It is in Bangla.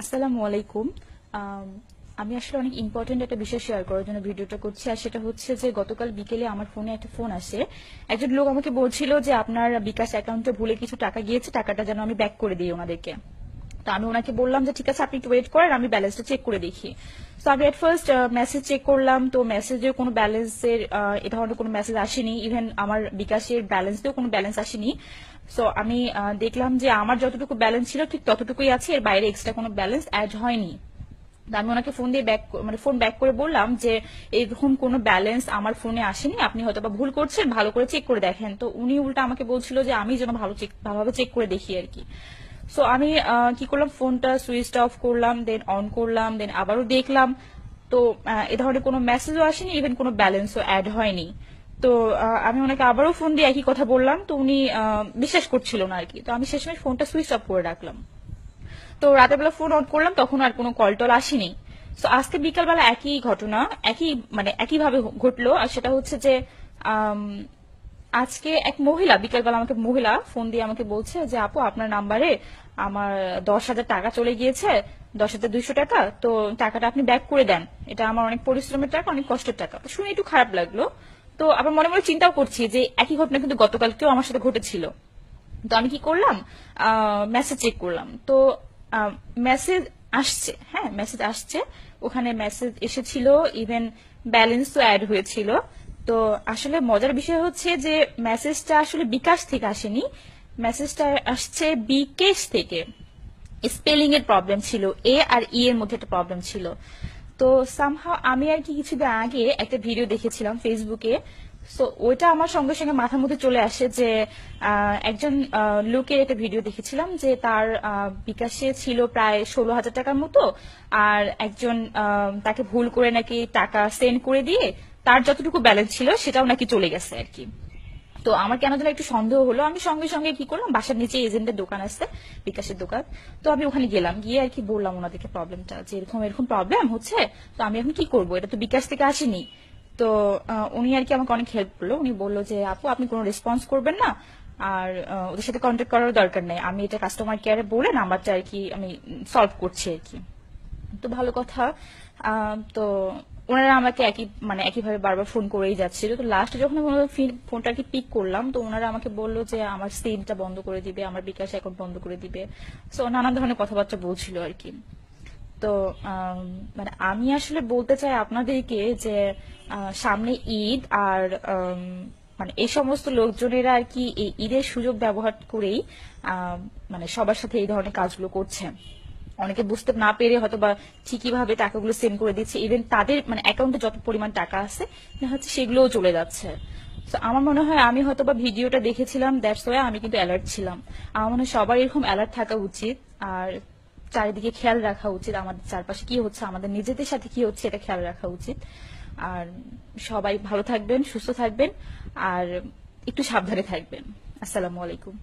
আসসালামু আলাইকুম। আম, আসলে অনেক ইম্পর্টেন্ট একটা বিষয় শেয়ার করার জন্য ভিডিওটা করছি আর সেটা হচ্ছে যে গতকাল বিকেলে আমার ফোনে একটা ফোন আসে। একজন লোক আমাকে বলছিল যে আপনার বিকাশ অ্যাকাউন্টে ভুলে কিছু টাকা গিয়েছে টাকাটা যেন আমি ব্যাক করে দিই ওনাদেরকে। তো আমি ওনাকে বললাম যে, ঠিক আছে, আপনি একটু ওয়েট করেন, আমি ব্যালেন্সটা চেক করে দেখি। তো আমি এট ফার্স্ট মেসেজ চেক করলাম। তো মেসেজের কোনো ব্যালেন্সের এ ধরনের কোনো মেসেজ আসেনি। ইভেন আমার বিকাশের ব্যালেন্সেও কোনো ব্যালেন্স আসেনি। সো আমি দেখলাম যে আমার যতটুকু ব্যালেন্স ছিল, ঠিক ততটুকুই আছে। এর বাইরে এক্সট্রা কোনো ব্যালেন্স অ্যাড হয়নি। আমি ওনাকে ফোন দিয়ে ব্যাক মানে ফোন ব্যাক করে বললাম যে, এরকম কোনো ব্যালেন্স আমার ফোনে আসেনি। আপনি হয়তো বা ভুল করছেন, ভালো করে চেক করে দেখেন। তো উনি উল্টা আমাকে বলছিল যে, আমি যেন ভালো চেক ভালোভাবে চেক করে দেখি আর কি। সো আমি কি করলাম? ফোনটা সুইচ অফ করলাম দেন অন করলাম দেন আবারও দেখলাম। তো এ ধরনের কোনো মেসেজও আসেনি ইভেন কোনো ব্যালেন্সও অ্যাড হয়নি। তো আমি ওনাকে আবারও ফোন দিয়ে একই কথা বললাম। তো উনি বিশ্বাস করছিল না আর কি তো আমি শেষমেশ ফোনটা সুইচ অফ করে রাখলাম। তো রাতের বেলা ফোন অন করলাম, তখন আর কোনো কল টল আসেনি। তো আজকে বিকালবেলা একই ঘটনা, একই মানে একইভাবে ঘটলো। আর সেটা হচ্ছে যে আজকে এক মহিলা, বিকালবেলা আমাকে মহিলা ফোন দিয়ে আমাকে বলছে যে, আপু, আপনার নাম্বারে আমার দশ হাজার টাকা চলে গিয়েছে, দশ হাজার দুইশো টাকা, তো টাকাটা আপনি ব্যাক করে দেন। এটা আমার অনেক পরিশ্রমের টাকা, অনেক কষ্টের টাকা। তো শুনে একটু খারাপ লাগল। তো আবার মনে মনে চিন্তাও করছি যে, একই ঘটনা কিন্তু গতকালকেও আমার সাথে ঘটেছিল। তো আমি কি করলাম? মেসেজ চেক করলাম। তো মেসেজ আসছে হ্যাঁ মেসেজ আসছে। ওখানে মেসেজ এসেছিল ইভেন ব্যালেন্সও অ্যাড হয়েছিল। তো আসলে মজার বিষয় হচ্ছে যে মেসেজটা আসলে বিকাশ থেকে আসেনি। মেসেজটা আসছে বিকেশ থেকে। স্পেলিং এর প্রবলেম ছিল এ আর ই এর মধ্যে একটা প্রবলেম ছিল। তো সামহাও আমি আর কি কিছুদিন আগে একটা ভিডিও দেখেছিলাম ফেসবুকে সো ওইটা আমার সঙ্গে সঙ্গে মাথার মধ্যে চলে আসে যে একজন লোকের একটা ভিডিও দেখেছিলাম যে তার বিকাশে ছিল প্রায় ষোলো হাজার টাকার মতো। আর একজন তাকে ভুল করে নাকি টাকা সেন্ড করে দিয়ে তার যতটুকু ব্যালেন্স ছিল সেটাও নাকি চলে গেছে আর কি। তো আমার কেন যেন একটু সন্দেহ হলো। আমি সঙ্গে সঙ্গে কি করলাম, বাসার নিচে এজেন্টের দোকান আছে, বিকাশের দোকান। তো আমি ওখানে গেলাম, গিয়ে আর কি বললাম ওনাদেরকে প্রবলেমটা যে এরকম এরকম প্রবলেম হচ্ছে, তো আমি এখন কি করব? এটা তো বিকাশ থেকে আসেনি। তো উনি আর কি আমাকে অনেক হেল্প করল। উনি বলল যে, আপু, আপনি কোনো রেসপন্স করবেন না? আর ওদের সাথে কন্ট্যাক্ট করার দরকার নেই। আমি এটা কাস্টমার কেয়ারে বলে নাম্বারটা আর কি আমি সলভ করছি আর কি। তো ভালো কথা। তো ওনারা আমাকে একই মানে একইভাবে বারবার ফোন করেই যাচ্ছিল। তো লাস্টে যখন ফোনটা কি পিক করলাম, তো ওনারা আমাকে বলল যে, আমার সিমটা বন্ধ করে দিবে, আমার বিকাশ অ্যাকাউন্ট বন্ধ করে দিবে। সো নানান ধরনের কথাবার্তা বলছিল আর কি তো মানে আমি আসলে বলতে চাই আপনাদেরকে যে সামনে ঈদ আর মানে এই সমস্ত লোকজনেরা আর কি এই ঈদের সুযোগ ব্যবহার করেই মানে সবার সাথে এই ধরনের কাজগুলো করছে। অনেকে বুঝতে না পেরে হয়তো বা ঠিকই ভাবে টাকাগুলো সেন্ড করে দিচ্ছে। ইভেন তাদের মানে অ্যাকাউন্টে যত পরিমাণ টাকা আছে যাচ্ছে সেগুলোও চলে যাচ্ছে। তো আমার মনে হয় আমি হয়তো বা ভিডিওটা দেখেছিলাম দ্যাটস ওয়াই আমি কিন্তু অ্যালার্ট ছিলাম। আমার মনে হয় সবার এরকম অ্যালার্ট থাকা উচিত, আর চারিদিকে খেয়াল রাখা উচিত, আমাদের চারপাশে কি হচ্ছে, আমাদের নিজেদের সাথে কি হচ্ছে, এটা খেয়াল রাখা উচিত। আর সবাই ভালো থাকবেন, সুস্থ থাকবেন, আর একটু সাবধানে থাকবেন। আসসালামু আলাইকুম।